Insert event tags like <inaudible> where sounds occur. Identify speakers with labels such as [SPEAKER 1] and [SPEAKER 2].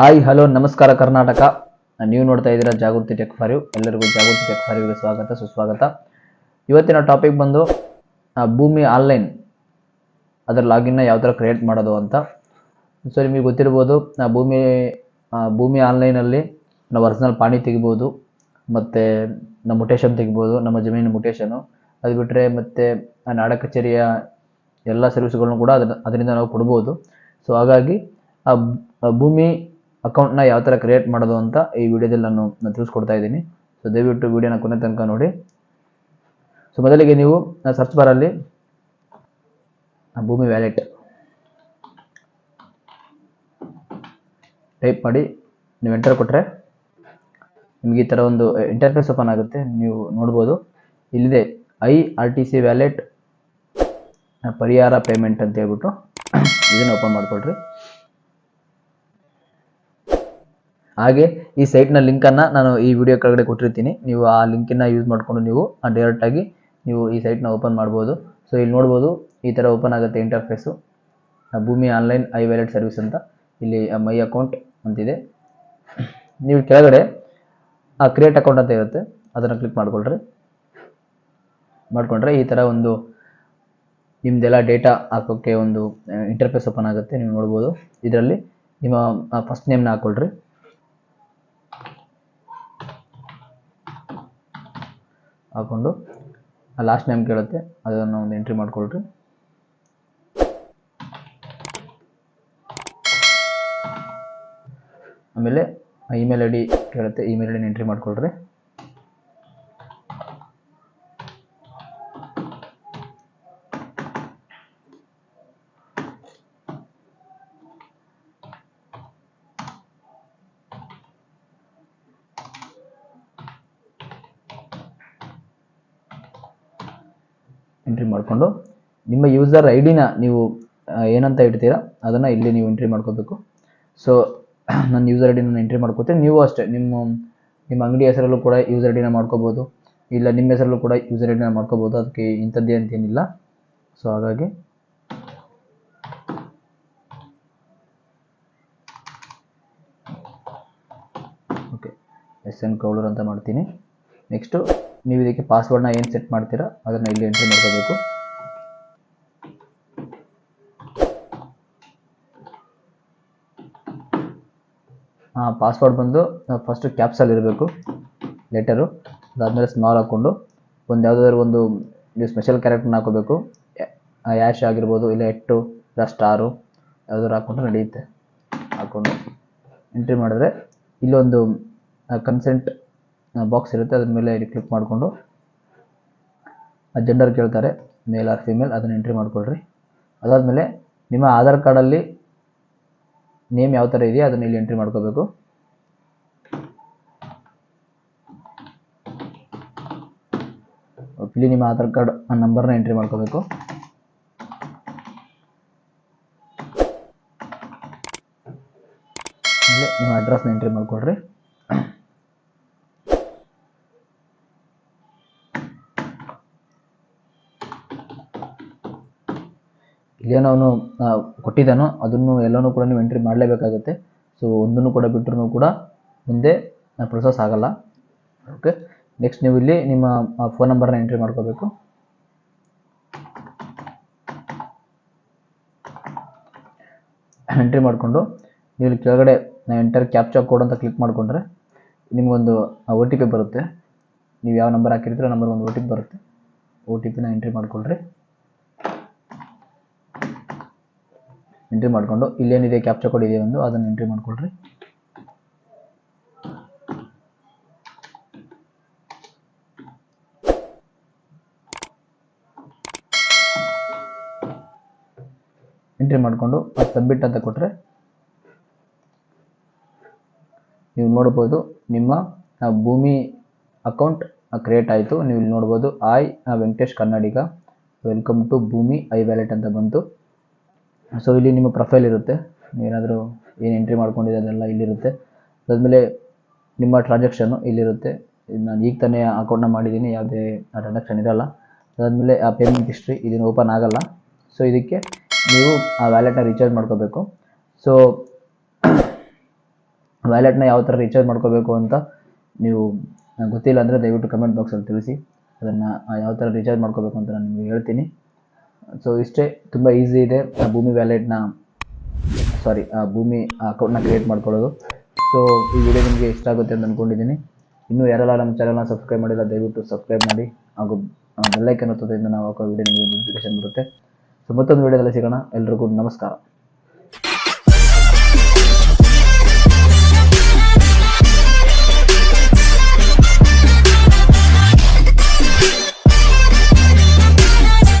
[SPEAKER 1] Hi hello ನಮಸ್ಕಾರ ಕರ್ನಾಟಕ. ನೀವು ನೋಡ್ತಾ ಇದ್ದೀರಾ ಜಾಗೃತಿ ಟೆಕ್ ಫಾರ್ ಯು ಎಲ್ಲರಿಗೂ ಜಾಗೃತಿ ಟೆಕ್ ಫಾರ್ ಯುಗೆ ಸ್ವಾಗತ, ಸುಸ್ವಾಗತ. ಇವತ್ತಿನ ಟಾಪಿಕ್ ಬಂದು ಭೂಮಿ ಆನ್ಲೈನ್ ಅದರ ಲಾಗಿನ್ನ ಯಾವ ಥರ ಕ್ರಿಯೇಟ್ ಮಾಡೋದು ಅಂತ. ಸೊ ನಿಮಗೆ ಗೊತ್ತಿರ್ಬೋದು ಭೂಮಿ ಭೂಮಿ ಆನ್ಲೈನಲ್ಲಿ ನಾವು ಒರಿಜಿನಲ್ ಪಾಣಿ ತೆಗಿಬೋದು, ಮತ್ತು ನಮ್ಮ ಮುಟೇಶನ್ ತೆಗಿಬೋದು, ನಮ್ಮ ಜಮೀನಿನ ಮುಟೇಶನು ಅದು ಬಿಟ್ಟರೆ ಮತ್ತು ನಾಡ ಕಚೇರಿಯ ಎಲ್ಲ ಸರ್ವಿಸ್ಗಳನ್ನು ಕೂಡ ಅದರಿಂದ ನಾವು ಕೊಡ್ಬೋದು. ಸೊ ಹಾಗಾಗಿ ಭೂಮಿ ಅಕೌಂಟ್ನ ಯಾವ ಥರ ಕ್ರಿಯೇಟ್ ಮಾಡೋದು ಅಂತ ಈ ವಿಡಿಯೋದಲ್ಲಿ ನಾನು ತಿಳಿಸ್ಕೊಡ್ತಾ ಇದ್ದೀನಿ. ಸೊ ದಯವಿಟ್ಟು ವಿಡಿಯೋನ ಕೊನೆ ತನಕ ನೋಡಿ. ಸೊ ಮೊದಲಿಗೆ ನೀವು ಸರ್ಚ್ ಬಾರಲ್ಲಿ ಭೂಮಿ ವ್ಯಾಲೆಟ್ ಟೈಪ್ ಮಾಡಿ ನೀವು ಎಂಟರ್ ಕೊಟ್ಟರೆ ನಿಮಗೆ ಈ ಥರ ಒಂದು ಇಂಟರ್ಫೇಸ್ ಓಪನ್ ಆಗುತ್ತೆ. ನೀವು ನೋಡ್ಬೋದು. ಇಲ್ಲಿದೆ I R T C wallet ಪರಿಹಾರ ಪೇಮೆಂಟ್ ಅಂತ ಹೇಳ್ಬಿಟ್ಟು ಇದನ್ನು ಓಪನ್ ಮಾಡ್ಕೊಳ್ರಿ. ಹಾಗೆ ಈ ಸೈಟ್ನ ಲಿಂಕನ್ನು ನಾನು ಈ ವಿಡಿಯೋ ಕೆಳಗಡೆ ಕೊಟ್ಟಿರ್ತೀನಿ. ನೀವು ಆ ಲಿಂಕನ್ನು ಯೂಸ್ ಮಾಡಿಕೊಂಡು ನೀವು ಡೈರೆಕ್ಟಾಗಿ ನೀವು ಈ ಸೈಟ್ನ ಓಪನ್ ಮಾಡ್ಬೋದು. ಸೊ ಇಲ್ಲಿ ನೋಡ್ಬೋದು, ಈ ಥರ ಓಪನ್ ಆಗುತ್ತೆ ಇಂಟರ್ಫೇಸು ಭೂಮಿ ಆನ್ಲೈನ್ ಐ ವ್ಯಾಲೆಟ್ ಸರ್ವಿಸ್ ಅಂತ ಇಲ್ಲಿ ಮೈ ಅಕೌಂಟ್ ಅಂತಿದೆ. ನೀವು ಕೆಳಗಡೆ, ಆ ಕ್ರಿಯೇಟ್ ಅಕೌಂಟ್ ಅಂತ ಇರುತ್ತೆ. ಅದನ್ನು ಕ್ಲಿಕ್ ಮಾಡಿಕೊಳ್ರಿ. ಮಾಡಿಕೊಂಡ್ರೆ ಈ ಥರ ಒಂದು ನಿಮ್ಮದೆಲ್ಲ ಡೇಟಾ ಹಾಕೋಕ್ಕೆ ಒಂದು ಇಂಟರ್ಫೇಸ್ ಓಪನ್ ಆಗುತ್ತೆ. ನೀವು ನೋಡ್ಬೋದು. ಇದರಲ್ಲಿ ನಿಮ್ಮ ಫಸ್ಟ್ ನೇಮ್ನ ಹಾಕ್ಕೊಳ್ರಿ ಹಾಕ್ಕೊಂಡು ಲಾಸ್ಟ್ ನೇಮ್ ಕೇಳುತ್ತೆ, ಅದನ್ನು ಒಂದು ಎಂಟ್ರಿ ಮಾಡಿಕೊಳ್ರಿ. ಆಮೇಲೆ ಇಮೇಲ್ ಐ ಡಿ ಕೇಳುತ್ತೆ ಇಮೇಲ್ ಐ ಡಿನ ಎಂಟ್ರಿ ಮಾಡ್ಕೊಳ್ರಿ. ಎಂಟ್ರಿ ಮಾಡಿಕೊಂಡು ನಿಮ್ಮ ಯೂಸರ್ ಐ ಡಿನ ನೀವು ಏನಂತ ಇಡ್ತೀರಾ, ಅದನ್ನು ಇಲ್ಲಿ ನೀವು ಎಂಟ್ರಿ ಮಾಡ್ಕೋಬೇಕು. ಸೊ <clears throat> ನನ್ನ ಯೂಸರ್ ಐ ಡಿನ ಎಂಟ್ರಿ ಮಾಡ್ಕೋತೀನಿ. ನೀವು ಅಷ್ಟೇ, ನಿಮ್ಮ ನಿಮ್ಮ ಅಂಗಡಿ ಹೆಸರಲ್ಲೂ ಕೂಡ ಯೂಸರ್ ಐ ಡಿನ ಮಾಡ್ಕೋಬೋದು. ಇಲ್ಲ, ನಿಮ್ಮ ಹೆಸರಲ್ಲೂ ಕೂಡ ಯೂಸರ್ ಐ ಡಿನ ಮಾಡ್ಕೋಬೋದು. ಅದಕ್ಕೆ ಇಂಥದ್ದೇ ಅಂತೇನಿಲ್ಲ. ಸೊ ಹಾಗಾಗಿ ಓಕೆ ಎಸ್ ಎನ್ ಕೌಲರ್ ಅಂತ ಮಾಡ್ತೀನಿ. ನೆಕ್ಸ್ಟು ನೀವು ಇದಕ್ಕೆ ಪಾಸ್ವರ್ಡ್ನ ಏನು ಸೆಟ್ ಮಾಡ್ತೀರಾ, ಅದನ್ನು ಇಲ್ಲಿ ಎಂಟ್ರಿ ಮಾಡ್ಕೋಬೇಕು. ಹಾಂ ಪಾಸ್ವರ್ಡ್ ಬಂದು ಫಸ್ಟು ಕ್ಯಾಪ್ಸಲ್ಲಿ ಇರಬೇಕು ಲೆಟರು ಅದಾದಮೇಲೆ ಸ್ಮಾಲ್ ಹಾಕ್ಕೊಂಡು ಒಂದು ಯಾವುದಾದ್ರು ಒಂದು ನೀವು ಸ್ಪೆಷಲ್ ಕ್ಯಾರೆಕ್ಟರ್ನ ಹಾಕೋಬೇಕು. ಯಾಶ್ ಆಗಿರ್ಬೋದು, ಇಲ್ಲ ಎಟ್ಟು, ಇಲ್ಲ ಸ್ಟಾರು, ಯಾವುದಾದ್ರು ಹಾಕ್ಕೊಂಡ್ರೆ ನಡೆಯುತ್ತೆ ಹಾಕ್ಕೊಂಡು ಎಂಟ್ರಿ ಮಾಡಿದ್ರೆ ಇಲ್ಲೊಂದು ಕನ್ಸೆಂಟ್ ಬಾಕ್ಸ್ ಇರುತ್ತೆ, ಅದ್ರ ಮೇಲೆ ಇಲ್ಲಿ ಕ್ಲಿಕ್ ಮಾಡಿಕೊಂಡು ಜೆಂಡರ್ ಕೇಳ್ತಾರೆ ಮೇಲ್ ಆರ್ ಫಿಮೇಲ್ ಅದನ್ನು ಎಂಟ್ರಿ ಮಾಡ್ಕೊಳ್ರಿ. ಅದಾದಮೇಲೆ ನಿಮ್ಮ ಆಧಾರ್ ಕಾರ್ಡಲ್ಲಿ ನೇಮ್ ಯಾವ ಥರ ಇದೆಯೋ ಅದನ್ನು ಇಲ್ಲಿ ಎಂಟ್ರಿ ಮಾಡ್ಕೋಬೇಕು. ಇಲ್ಲಿ ನಿಮ್ಮ ಆಧಾರ್ ಕಾರ್ಡ್ ಆ ನಂಬರ್ನ ಎಂಟ್ರಿ ಮಾಡ್ಕೋಬೇಕು. ಆಮೇಲೆ ನಿಮ್ಮ ಅಡ್ರೆಸ್ನ ಎಂಟ್ರಿ ಮಾಡ್ಕೊಳ್ರಿ. ಇಲ್ಲೇನೋ ಅವನು ಕೊಟ್ಟಿದ್ದಾನೋ, ಅದನ್ನು ಎಲ್ಲನೂ ಕೂಡ ನೀವು ಎಂಟ್ರಿ ಮಾಡಲೇಬೇಕಾಗುತ್ತೆ. ಸೊ ಒಂದನ್ನು ಕೂಡ ಬಿಟ್ಟರು ಕೂಡ ಮುಂದೆ ಪ್ರೊಸೆಸ್ ಆಗಲ್ಲ. ಓಕೆ ನೆಕ್ಸ್ಟ್ ನೀವು ಇಲ್ಲಿ ನಿಮ್ಮ ಫೋನ್ ನಂಬರ್ನ ಎಂಟ್ರಿ ಮಾಡ್ಕೋಬೇಕು. ಎಂಟ್ರಿ ಮಾಡಿಕೊಂಡು, ನೀವು ಇಲ್ಲಿ ಕೆಳಗಡೆ ಎಂಟರ್ ಕ್ಯಾಪ್ಚಾ ಕೋಡ್ ಅಂತ ಕ್ಲಿಕ್ ಮಾಡಿಕೊಂಡ್ರೆ, ನಿಮಗೊಂದು ಒ ಟಿ ಪಿ ಬರುತ್ತೆ. ನೀವು ಯಾವ ನಂಬರ್ ಹಾಕಿರ್ತೀರೋ ನಂಬರ್ ಒಂದು ಒ ಟಿ ಪಿ ಬರುತ್ತೆ. ಒ ಟಿ ಪಿನ ಎಂಟ್ರಿ ಮಾಡ್ಕೊಳ್ರಿ. ಎಂಟ್ರಿ ಮಾಡಿಕೊಂಡು, ಇಲ್ಲೇನಿದೆ ಕ್ಯಾಪ್ಚರ್ ಕೋಡ್ ಇದೆ ಒಂದು ಅದನ್ನು ಎಂಟ್ರಿ ಮಾಡಿಕೊಳ್ರಿ. ಎಂಟ್ರಿ ಮಾಡಿಕೊಂಡು ಸಬ್ಮಿಟ್ ಅಂತ ಕೊಟ್ಟರೆ ನೀವು ನೋಡ್ಬೋದು, ನಿಮ್ಮ ಭೂಮಿ ಅಕೌಂಟ್ ಕ್ರಿಯೇಟ್ ಆಯಿತು. ನೀವು ಇಲ್ಲಿ ನೋಡ್ಬೋದು hi Venkatesh Kannadiga welcome to Bhoomi I wallet ಅಂತ ಬಂತು. ಸೊ ಇಲ್ಲಿ ನಿಮ್ಮ ಪ್ರೊಫೈಲ್ ಇರುತ್ತೆ. ಏನಾದರೂ ಏನು ಎಂಟ್ರಿ ಮಾಡ್ಕೊಂಡಿದೆ ಅದೆಲ್ಲ ಇಲ್ಲಿರುತ್ತೆ. ಅದಾದಮೇಲೆ ನಿಮ್ಮ ಟ್ರಾನ್ಸಾಕ್ಷನ್ನು ಇಲ್ಲಿರುತ್ತೆ. ನಾನು ಈಗ ತಾನೇ ಅಕೌಂಟ್ನ ಮಾಡಿದ್ದೀನಿ ಯಾವುದೇ ಟ್ರಾನ್ಸಾಕ್ಷನ್ ಇರೋಲ್ಲ. ಅದಾದಮೇಲೆ ಆ ಪೇಮೆಂಟ್ ಹಿಸ್ಟ್ರಿ ಇದನ್ನು ಓಪನ್ ಆಗೋಲ್ಲ. ಸೊ ಇದಕ್ಕೆ ನೀವು ಆ ವ್ಯಾಲೆಟ್ನ ರೀಚಾರ್ಜ್ ಮಾಡ್ಕೋಬೇಕು. ಸೊ ವ್ಯಾಲೆಟ್ನ ಯಾವ ಥರ ರೀಚಾರ್ಜ್ ಮಾಡ್ಕೋಬೇಕು ಅಂತ ನೀವು ಗೊತ್ತಿಲ್ಲ ಅಂದರೆ ದಯವಿಟ್ಟು ಕಮೆಂಟ್ ಬಾಕ್ಸಲ್ಲಿ ತಿಳಿಸಿ. ಅದನ್ನು ಯಾವ ಥರ ರೀಚಾರ್ಜ್ ಮಾಡ್ಕೋಬೇಕು ಅಂತ ನಾನು ನಿಮಗೆ ಹೇಳ್ತೀನಿ. ಸೊ ಇಷ್ಟೇ ತುಂಬ ಈಸಿ ಇದೆ. ಆ ಭೂಮಿ ವ್ಯಾಲೆಟ್ನ ಸಾರಿ ಆ ಭೂಮಿ ಅಕೌಂಟ್ನ ಕ್ರಿಯೇಟ್ ಮಾಡ್ಕೊಳ್ಳೋದು. ಸೊ ಈ ವಿಡಿಯೋ ನಿಮಗೆ ಇಷ್ಟ ಆಗುತ್ತೆ ಅಂತ ಅಂದ್ಕೊಂಡಿದ್ದೀನಿ ಇನ್ನೂ ಯಾರೆಲ್ಲ ನಮ್ಮ ಚಾನಲ್ನ ಸಬ್ಸ್ಕ್ರೈಬ್ ಮಾಡಿಲ್ಲ, ದಯವಿಟ್ಟು ಸಬ್ಸ್ಕ್ರೈಬ್ ಮಾಡಿ. ಹಾಗೂ ಬೆಲ್ಲೈಕನ್ ಒತ್ತೋದ್ರಿಂದ ನಾವು ಆ ವಿಡಿಯೋ ನಿಮಗೆ ನೋಟಿಫಿಕೇಶನ್ ಬರುತ್ತೆ. ಸೊ ಮತ್ತೊಂದು ವಿಡಿಯೋದಲ್ಲಿ ಸಿಗೋಣ. ಎಲ್ರಿಗೂ ನಮಸ್ಕಾರ.